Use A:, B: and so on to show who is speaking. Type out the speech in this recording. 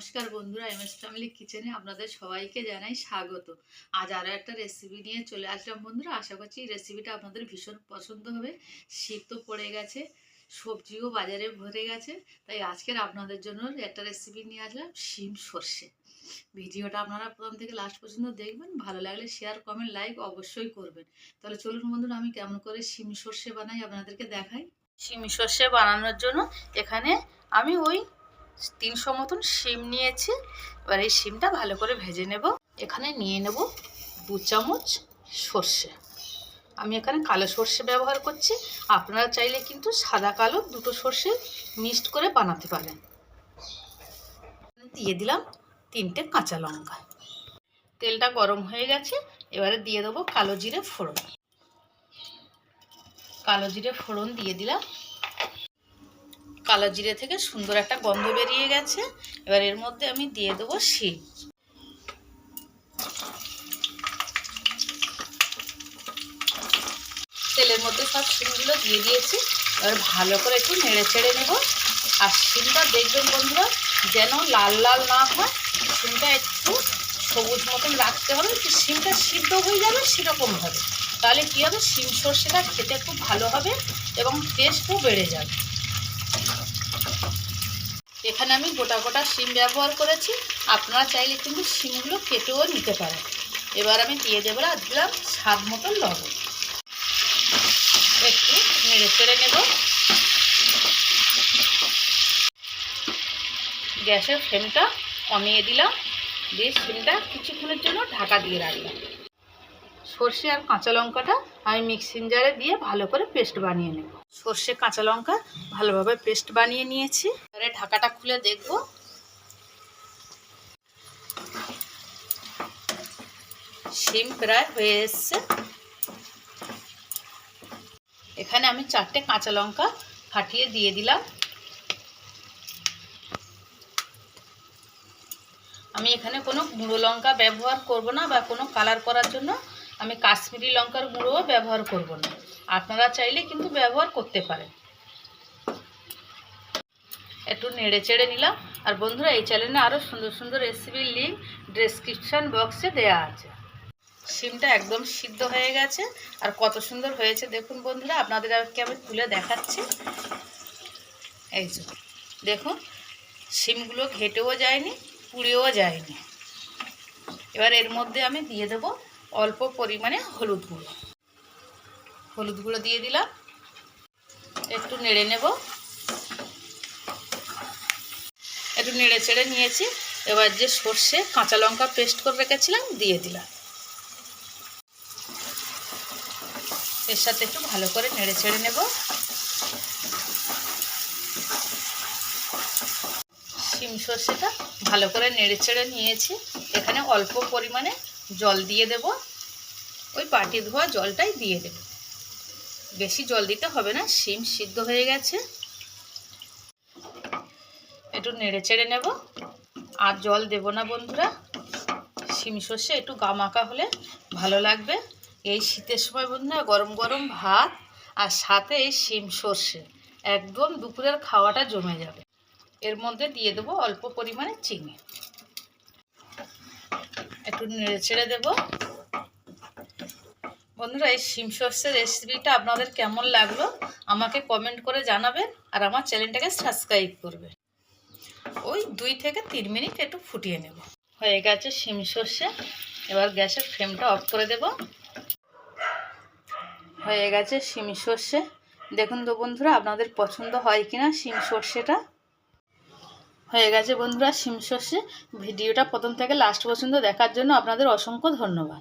A: নমস্কার বন্ধুরা M S family কিচেনে আপনাদের সবাইকে জানাই স্বাগত। আজ আরও একটা রেসিপি নিয়ে চলে আসলাম বন্ধুরা। আশা করছি রেসিপিটা আপনাদের ভীষণ পছন্দ হবে। শীত তো পড়ে গেছে, সবজিও বাজারে ভরে গেছে, তাই আজকের আপনাদের জন্য একটা রেসিপি নিয়ে আসলাম শিম সর্ষে। ভিডিওটা আপনারা প্রথম থেকে লাস্ট পর্যন্ত দেখবেন, ভালো লাগলে শেয়ার কমেন্ট লাইক অবশ্যই করবেন। তাহলে চলুন বন্ধুরা, আমি কেমন করে শিম সর্ষে বানাই আপনাদেরকে দেখাই। শিম সর্ষে বানানোর জন্য এখানে আমি ওই তিনশো মতন শিম নিয়েছি। এবার এই শিমটা ভালো করে ভেজে নেব। এখানে নিয়ে নেব দু চামচ সর্ষে। আমি এখানে কালো সর্ষে ব্যবহার করছি। আপনারা চাইলে কিন্তু সাদা কালো দুটো সর্ষে মিক্সড করে বানাতে পারেন। দিয়ে দিলাম তিনটে কাঁচা লঙ্কা। তেলটা গরম হয়ে গেছে। এবারে দিয়ে দেবো কালো জিরে ফোড়ন। কালো জিরে ফোড়ন দিয়ে দিলাম। কালো জিরে থেকে সুন্দর একটা গন্ধ বেরিয়ে গেছে। এবার এর মধ্যে আমি দিয়ে দেবো শিম তেলের মধ্যে সব শিমগুলো দিয়ে দিয়েছি। এবার ভালো করে একটু নেড়ে চেড়ে নেব। আর শিমটা দেখবেন বন্ধুরা, যেন লাল লাল না হয়। শিমটা একটু সবুজ মতন রাখতে হবে, একটু শিমটা সিদ্ধ হয়ে যাবে সেরকম হবে। তাহলে কী হবে? শিম সর্ষেটা খেতে খুব ভালো হবে এবং টেস্টও বেড়ে যাবে। এখানে আমি গোটা গোটা শিম ব্যবহার করেছি। আপনারা চাইলে কিন্তু শিমগুলো কেটেও নিতে পারেন। এবার আমি দিয়ে দেবো আর দিলাম স্বাদ মতো লবণ। একটু নেড়ে চেড়ে নেব। গ্যাসের ফ্লেমটা কমিয়ে দিলাম। দিয়ে শিমটা কিছুক্ষণের জন্য ঢাকা দিয়ে রাখলাম। সর্ষে আর কাঁচা লঙ্কাটা আমি মিক্সিং জারে দিয়ে ভালো করে পেস্ট বানিয়ে নেব। সর্ষে, কাঁচা লঙ্কা ভালোভাবে পেস্ট বানিয়ে নিয়েছি। এবারে ঢাকাটা খুলে দেখব। শিম প্রায় হয়ে এসছে। এখানে আমি চারটে কাঁচা লঙ্কা ফাটিয়ে দিয়ে দিলাম। আমি এখানে কোনো গুঁড়ো লঙ্কা ব্যবহার করব না বা কোনো কালার করার জন্য আমি কাশ্মীরি লঙ্কার গুঁড়োও ব্যবহার করব না। আপনারা চাইলে কিন্তু ব্যবহার করতে পারেন। একটু নেড়ে চেড়ে নিলাম। আর বন্ধুরা, এই চ্যানেলে আরও সুন্দর সুন্দর রেসিপির লিঙ্ক ডেসক্রিপশান বক্সে দেয়া আছে। সিমটা একদম সিদ্ধ হয়ে গেছে। আর কত সুন্দর হয়েছে, দেখুন বন্ধুরা। আপনাদের আজকে আমি তুলে দেখাচ্ছি। এই যে, দেখুন, সিমগুলো ঘেটেও যায়নি, পুড়েও যায়নি। এবার এর মধ্যে আমি দিয়ে দেব অল্প পরিমাণে হলুদ গুঁড়ো। হলুদ গুঁড়ো দিয়ে দিলাম। একটু নেড়ে নেব। একটু নেড়ে চেড়ে নিয়েছি। এবার যে সর্ষে কাঁচা লঙ্কা পেস্ট করে রেখেছিলাম, দিয়ে দিলাম। এর সাথে একটু ভালো করে নেড়ে চেড়ে নেব। শিম সর্ষেটা ভালো করে নেড়ে চেড়ে নিয়েছি। এখানে অল্প পরিমাণে জল দিয়ে দেব। ওই পাটি ধোয়া জলটাই দিয়ে দেব। বেশি জল দিতে হবে না, শিম সিদ্ধ হয়ে গেছে। একটু নেড়ে চেড়ে নেব। আর জল দেব না বন্ধুরা। শিম সর্ষে একটু গামাকা হলে ভালো লাগবে। এই শীতের সময় বন্ধুরা গরম গরম ভাত আর সাথে এই শিম সর্ষে একদম দুপুরের খাওয়াটা জমে যাবে। এর মধ্যে দিয়ে দেবো অল্প পরিমাণে চিনি। একটু নেড়ে ছেড়ে দেবো। বন্ধুরা, এই শিম সর্ষের রেসিপিটা আপনাদের কেমন লাগল আমাকে কমেন্ট করে জানাবেন আর আমার চ্যানেলটাকে সাবস্ক্রাইব করবেন ওই দুই থেকে তিন মিনিট একটু ফুটিয়ে নেব। হয়ে গেছে শিম সর্ষে। এবার গ্যাসের ফ্লেমটা অফ করে দেব। হয়ে গেছে শিম সর্ষে। দেখুন তো বন্ধুরা, আপনাদের পছন্দ হয় কি না শিম সর্ষেটা? হয়ে গেছে বন্ধুরা সিম ভিডিওটা প্রথম থেকে লাস্ট পর্যন্ত দেখার জন্য আপনাদের অসংখ্য ধন্যবাদ।